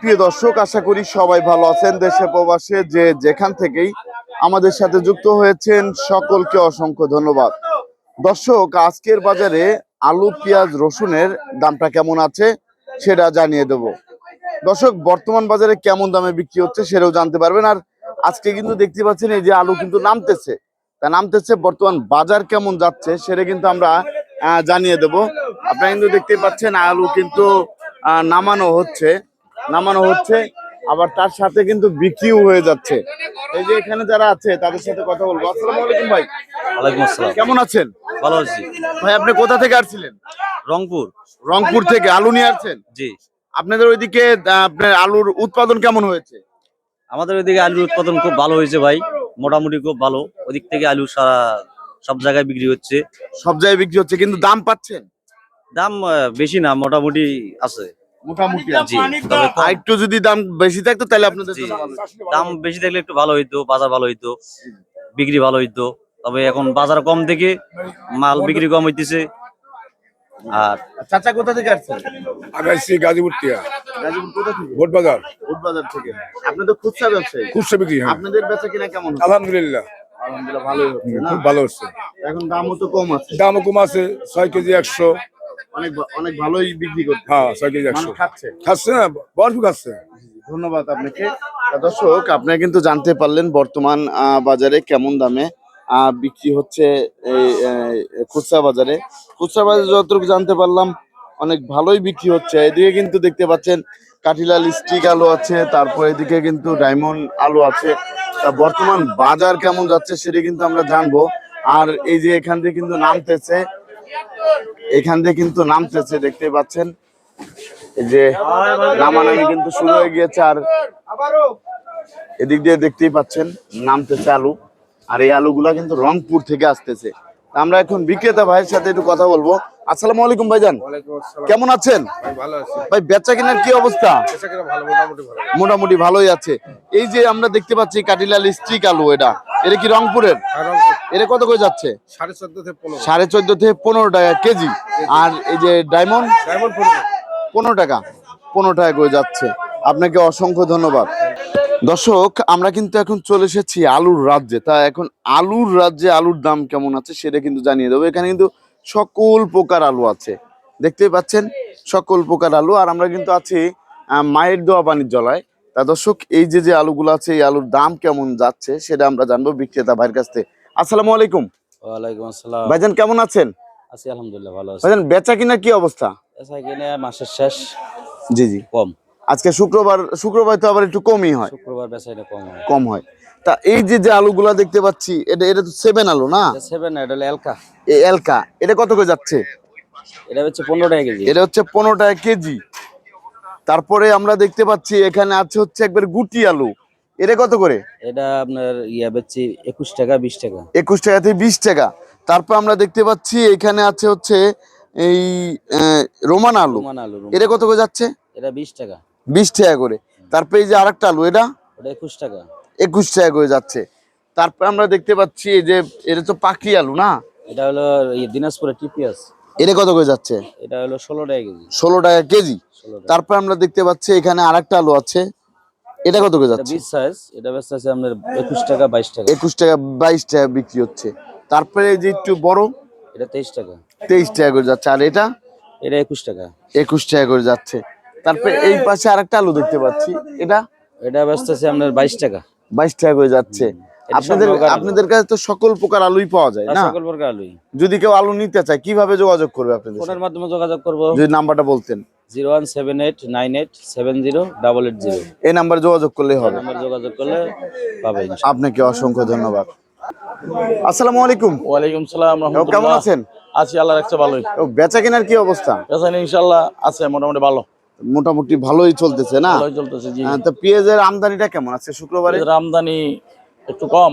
প্রিয় দর্শক, আশা করি সবাই ভালো আছেন দেশে প্রবাসে, যে যেখান থেকেই আমাদের সাথে যুক্ত হয়েছেন, সকলকে অসংখ্য ধন্যবাদ। দর্শক, আজকের বাজারে আলু, পেঁয়াজ, রসুনের দামটা কেমন আছে সেটা জানিয়ে দেব। দর্শক, বর্তমান বাজারে কেমন দামে বিক্রি হচ্ছে সেটাও জানতে পারবেন। আর আজকে কিন্তু দেখতে পাচ্ছেন এই যে আলু কিন্তু নামতেছে। তা নামতেছে, বর্তমান বাজার কেমন যাচ্ছে সেটা কিন্তু আমরা জানিয়ে দেব। আপনারা কিন্তু দেখতে পাচ্ছেন আলু কিন্তু নামানো হচ্ছে। নামানো হচ্ছে আবার তার সাথে কিন্তু বিক্রিও হয়ে যাচ্ছে। এই যে এখানে যারা আছে তাদের সাথে কথা বলব। আসসালামু আলাইকুম ভাই। ওয়ালাইকুম আসসালাম। কেমন আছেন? ভালো আছি। ভাই আপনি কোথা থেকে আসছিলেন? রংপুর। রংপুর থেকে আলু নিয়ে আসছেন? জি। আপনাদের ওইদিকে আপনার আলুর উৎপাদন কেমন হয়েছে? আমাদের ওইদিকে আলুর উৎপাদন খুব ভালো হয়েছে ভাই মোটামুটি খুব ভালো। ওদিক থেকে আলু সারা সব জায়গায় বিক্রি হচ্ছে। সব জায়গায় বিক্রি হচ্ছে কিন্তু দাম পাচ্ছেন? দাম বেশি না মোটামুটি আছে। মোটামুটি আর একটু যদি দাম বেশি থাকতো তাহলে আপনাদের জন্য ভালো হতো। দাম বেশি থাকলে একটু ভালো হইতো বাজার ভালো হইতো বিক্রি ভালো হইতো। তবে এখন বাজার কম থেকে মাল বিক্রি কম হইতেছে। আর চাচা কোথা থেকে আসছেন আমি আসছি গাজীপুর টিয়া গাজীপুর কোথা থেকে? ভোট বাজার উটবাজার থেকে। আপনি তো খুচরা ব্যবসায়ী। খুচরা বিক্রি হ্যাঁ। আপনাদের বেচা কিনা কেমন হচ্ছে? আলহামদুলিল্লাহ। আলহামদুলিল্লাহ ভালোই হচ্ছে না? খুব ভালো হচ্ছে। এখন দামও তো কম আছে। দামও কম আছে ছয় কেজি একশো। অনেক অনেক ভালোই বিক্রি করছে হ্যাঁ ছয় কেজি একশো খাচ্ছে। খাচ্ছে না বরফ খাচ্ছে। ধন্যবাদ আপনাকে। দর্শক আপনারা কিন্তু জানতে পারলেন বর্তমান বাজারে কেমন দামে বিক্রি হচ্ছে এই খুচরা বাজারে। খুচরা বাজারে যতটুকু জানতে পারলাম অনেক ভালোই বিক্রি হচ্ছে। এদিকে কিন্তু দেখতে পাচ্ছেন কাঠিলাল স্টিক আলু আছে তারপর এদিকে কিন্তু ডায়মন্ড আলু আছে। তা বর্তমান বাজার কেমন যাচ্ছে সেটা কিন্তু আমরা জানব। আর এই যে এখান থেকে কিন্তু নামতেছে এখান থেকে কিন্তু নামতেছে দেখতে পাচ্ছেন। যে নামানামি কিন্তু শুরু হয়ে গিয়েছে আর এদিক দিয়ে দেখতেই পাচ্ছেন নামতেছে আলু। আর এই আলুগুলা কিন্তু রংপুর থেকে আসতেছে। আমরা এখন বিক্রেতা ভাইয়ের সাথে একটু কথা বলব। আসসালামু আলাইকুম ভাইজান। কেমন আছেন? ভাই বেচা কেনার কি অবস্থা? মোটামুটি মোটামুটি ভালোই আছে। এই যে আমরা দেখতে পাচ্ছি কাটিলাল স্টিক আলু এটা। এটা কি রংপুরের? এটা কত করে যাচ্ছে? সাড়ে চোদ্দ থেকে পনেরো। সাড়ে চোদ্দ থেকে পনেরো টাকা কেজি। আর এই যে ডায়মন্ড? ডায়মন্ড পনেরো পনেরো টাকা। পনেরো টাকা করে যাচ্ছে। আপনাকে অসংখ্য ধন্যবাদ। দর্শক আমরা কিন্তু এখন চলে এসেছি আলুর রাজ্যে। তা এখন আলুর রাজ্যে আলুর দাম কেমন আছে সেটা কিন্তু জানিয়ে দেবো। এখানে কিন্তু সকল প্রকার আলু আছে। দেখতেই পাচ্ছেন? সকল প্রকার আলু। আর আমরা কিন্তু আছি মায়ের দোয়া পানির জলায়। তা দর্শক এই যে যে আলুগুলো আছে এই আলুর দাম কেমন যাচ্ছে সেটা আমরা জানব। বিক্রেতা ভাইয়ের কাছ থেকে আসসালামু আলাইকুম। ওয়ালাইকুম আসসালাম। ভাইজান কেমন আছেন? আছি আলহামদুলিল্লাহ ভালো আছি। ভাইজান বেচা কিনা কি অবস্থা? এসা কিনে মাসের শেষ জি জি। কম। আজকে শুক্রবার শুক্রবার তো আবার একটু কমই হয়। শুক্রবার বেচাইটা কম হয়। কম হয়। তা এই যে যে আলুগুলা দেখতে পাচ্ছি এটা এটা তো সেভেন আলু না? সেভেন এটা এলকা। এই এলকা এটা কত করে যাচ্ছে? এটা হচ্ছে পনেরো টাকা কেজি। এটা হচ্ছে পনেরো টাকা কেজি। তারপরে আমরা দেখতে পাচ্ছি এখানে আছে হচ্ছে একবার গুটি আলু। এটা কত করে? এটা আপনার ইয়া বেচছি একুশ টাকা বিশ টাকা। একুশ টাকা থেকে বিশ টাকা। তারপর আমরা দেখতে পাচ্ছি এখানে আছে হচ্ছে এই রোমান আলু। রোমান আলু। এটা কত করে যাচ্ছে? এটা বিশ টাকা। বিশ টাকা করে। তারপর এই যে আরেকটা আলু এটা? ওটা একুশ টাকা। একুশ টাকা করে যাচ্ছে। তারপর আমরা দেখতে পাচ্ছি এই যে এটা তো পাখি আলু না? এটা হলো দিনাজপুরের টিপিএস। এটা কত করে যাচ্ছে? এটা হলো ষোলো টাকা কেজি। ষোলো টাকা কেজি। তারপর আমরা দেখতে পাচ্ছি এখানে আরেকটা আলু আছে। এটা কত করে যাচ্ছে? বিশ সাইজ এটা বেচতে আছে আপনার একুশ টাকা বাইশ টাকা। একুশ টাকা বাইশ টাকা বিক্রি হচ্ছে। তারপরে যে একটু বড় এটা তেইশ টাকা। তেইশ টাকা করে যাচ্ছে। আর এটা? এটা একুশ টাকা। একুশ টাকা করে যাচ্ছে। তারপরে এই পাশে আরেকটা আলু দেখতে পাচ্ছি। এটা? এটা বেচতে আছে আপনার বাইশ টাকা। বাইশ টাকা করে যাচ্ছে। আপনাদের আপনাদের কাছে তো সকল প্রকার আলুই পাওয়া যায় না? সকল প্রকার আলুই। যদি কেউ আলু নিতে চায় কীভাবে যোগাযোগ করবে আপনাদের? ফোনের মাধ্যমে যোগাযোগ করব। যদি নাম্বারটা বলতেন। Zero one seven eight nine eight seven zero double eight zero. এই নাম্বারে যোগাযোগ করলেই হবে। নাম্বার যোগাযোগ করলে পাবে আপনাকে অসংখ্য ধন্যবাদ। আসসালামু আলাইকুম। ওয়ালাইকুম সালাম কেমন আছেন? আছি আল্লাহ রাখছে ভালোই। ও বেচা কেনার কি অবস্থা? বেচানি ইনশাল্লাহ আছে মোটামুটি ভালো। মোটামুটি ভালোই চলতেছে না? ভালোই চলতেছে জি। হ্যাঁ, তো পেঁয়াজের আমদানিটা কেমন আছে? শুক্রবারে? আমদানি একটু কম।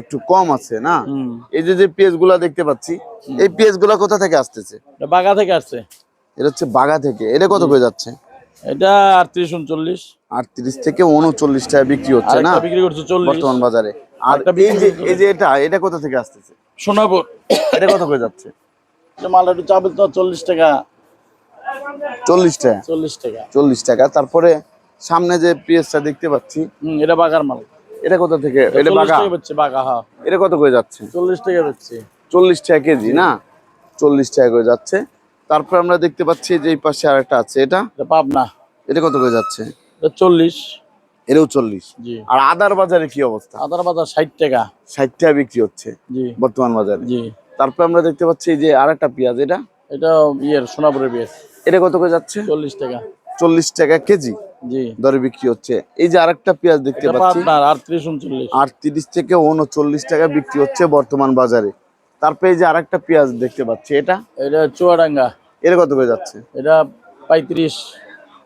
একটু কম আছে না? এই যে যে পেঁয়াজগুলা দেখতে পাচ্ছি এই পেঁয়াজগুলা কোথা থেকে আসতেছে? এটা বাগা থেকে আসছে। এটা হচ্ছে বাগা থেকে। এটা কত করে যাচ্ছে? এটা আটত্রিশ উনচল্লিশ। আটত্রিশ থেকে উনচল্লিশ টাকা বিক্রি হচ্ছে না? বিক্রি করছে চল্লিশ। বর্তমান বাজারে। আর এই যে এই যে এটা এটা কোথা থেকে আসতেছে? সোনাপুর। এটা কত করে যাচ্ছে? মাল একটু চাপেল তো চল্লিশ টাকা। চল্লিশ টাকা। চল্লিশ টাকা। চল্লিশ টাকা। তারপরে সামনে যে পেঁয়াজটা দেখতে পাচ্ছি এটা বাগার মাল। এটা কোথা থেকে? এটা বাগা বেচছে বাগা হ্যাঁ। এটা কত করে যাচ্ছে? চল্লিশ টাকা বেচছে। চল্লিশ টাকা কেজি না? চল্লিশ টাকা করে যাচ্ছে। তারপর আমরা দেখতে পাচ্ছি যে এই পাশে আরেকটা আছে। এটা? পাবনা। এটা কত করে যাচ্ছে? চল্লিশ। এটাও চল্লিশ। জি। আর আদার বাজারে কি অবস্থা? আদার বাজার ষাট টাকা। ষাট টাকা বিক্রি হচ্ছে জি। বর্তমান বাজারে। জি। তারপর আমরা দেখতে পাচ্ছি যে আরেকটা পেঁয়াজ এটা? এটা ইয়ের সোনাপুরের পেঁয়াজ। এটা কত করে যাচ্ছে? চল্লিশ টাকা। চল্লিশ টাকা কেজি দরে বিক্রি হচ্ছে। এই যে আরেকটা পেঁয়াজ দেখতে পাচ্ছি। আটত্রিশ আর থেকে উনচল্লিশ টাকা বিক্রি হচ্ছে বর্তমান বাজারে। তারপরে এই যে আরেকটা পেঁয়াজ দেখতে পাচ্ছি এটা? এটা চুয়াডাঙ্গা। এটা কত করে যাচ্ছে? এটা পঁয়ত্রিশ।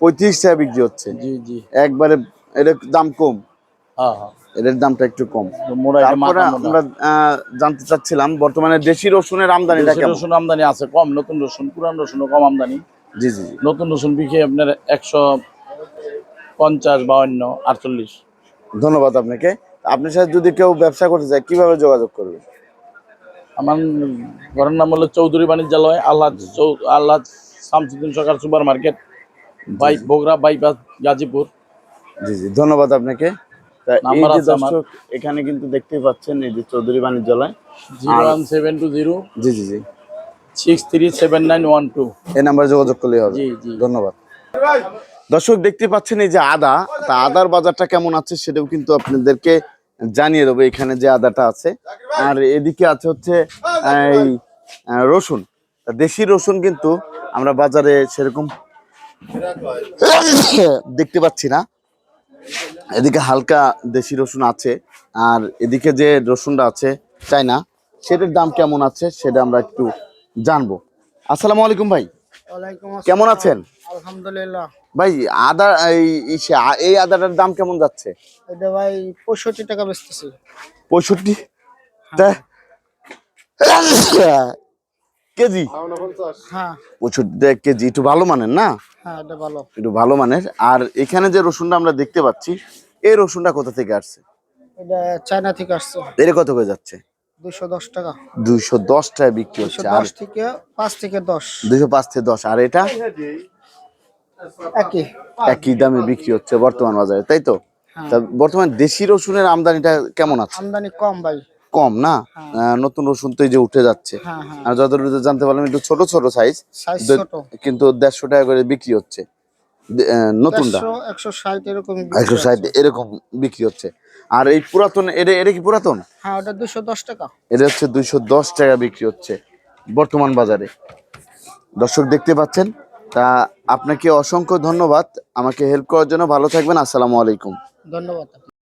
পঁয়ত্রিশ টাকা বিক্রি হচ্ছে। জি জি। একবারে এটার দাম কম। হ্যাঁ হ্যাঁ। এটার দামটা একটু কম। এটা তারপরে আমরা জানতে চাচ্ছিলাম বর্তমানে দেশি রসুনের আমদানিটা কেমন? রসুন আমদানি আছে কম নতুন রসুন পুরান রসুন কম আমদানি। জি জি জি। নতুন রসুন বিক্রি আপনার একশো পঞ্চাশ বাউন্ন আটচল্লিশ। ধন্যবাদ আপনাকে। আপনার সাথে যদি কেউ ব্যবসা করতে চায় কীভাবে যোগাযোগ করবে? আমার ঘরের নাম হলো Chowdhury বাণিজ্যালয় Allah Allah Shamsuddin Sarkar super market by Bogura bypass Gazipur. জি জি ধন্যবাদ আপনাকে। দর্শক এখানে কিন্তু দেখতে পাচ্ছেন এই যে Chowdhury বাণিজ্যালয়। Zero one seven two zero জি জি জি। Six three seven nine one two. এই নাম্বারে যোগাযোগ করলেই হবে। জি জি। ধন্যবাদ। দর্শক দেখতে পাচ্ছেন এই যে আদা তা আদার বাজারটা কেমন আছে সেটাও কিন্তু আপনাদেরকে জানিয়ে দেবো এখানে যে আদাটা আছে। আর এদিকে আছে হচ্ছে এই রসুন। দেশি রসুন কিন্তু আমরা বাজারে সেরকম দেখতে পাচ্ছি না। এদিকে হালকা দেশি রসুন আছে আর এদিকে যে রসুনটা আছে চাইনা সেটার দাম কেমন আছে সেটা আমরা একটু জানব। আসসালামু আলাইকুম ভাই। কেমন আছেন? আলহামদুলিল্লাহ। ভাই আদা এই এই আদাটার দাম কেমন যাচ্ছে? এটা ভাই পঁয়ষট্টি টাকা বেচতেছি। পঁয়ষট্টি? তা কেজি? হ্যাঁ। পঁয়ষট্টি কেজি একটু ভালো মানের না? হ্যাঁ একটু ভালো মানের। আর এখানে যে রসুনটা আমরা দেখতে পাচ্ছি এই রসুনটা কোথা থেকে আসছে? এটা চায়না থেকে আসছে। এর কত হয়ে যাচ্ছে? দুশো দশ টাকা। দুইশো দশ টাকা বিক্রি হচ্ছে। আর দশ থেকে পাঁচ থেকে দশ। দুইশো পাঁচ থেকে দশ। আর এটা? একই। একই দামে বিক্রি হচ্ছে বর্তমান বাজারে তাই তো? হ্যাঁ। বর্তমান দেশি রসুনের আমদানিটা কেমন আছে? আমদানি কম ভাই। কম না? আহ, নতুন রসুন তো এই যে উঠে যাচ্ছে। হ্যাঁ হ্যাঁ। আর যতটুকু জানতে পারলাম একটু ছোট ছোট সাইজ কিন্তু দেড়শো টাকা করে বিক্রি হচ্ছে। নতুনটা? একশো ষাট এরকম একশো ষাট এরকম বিক্রি হচ্ছে। আর এই পুরাতন এটা এটা কি পুরাতন? হ্যাঁ ওটা দুশো দশ টাকা। এটা হচ্ছে দুইশো দশ টাকা বিক্রি হচ্ছে বর্তমান বাজারে। দর্শক দেখতে পাচ্ছেন? তা আপনাকে অসংখ্য ধন্যবাদ। আমাকে হেল্প করার জন্য ভালো থাকবেন। আসসালামু আলাইকুম। ধন্যবাদ।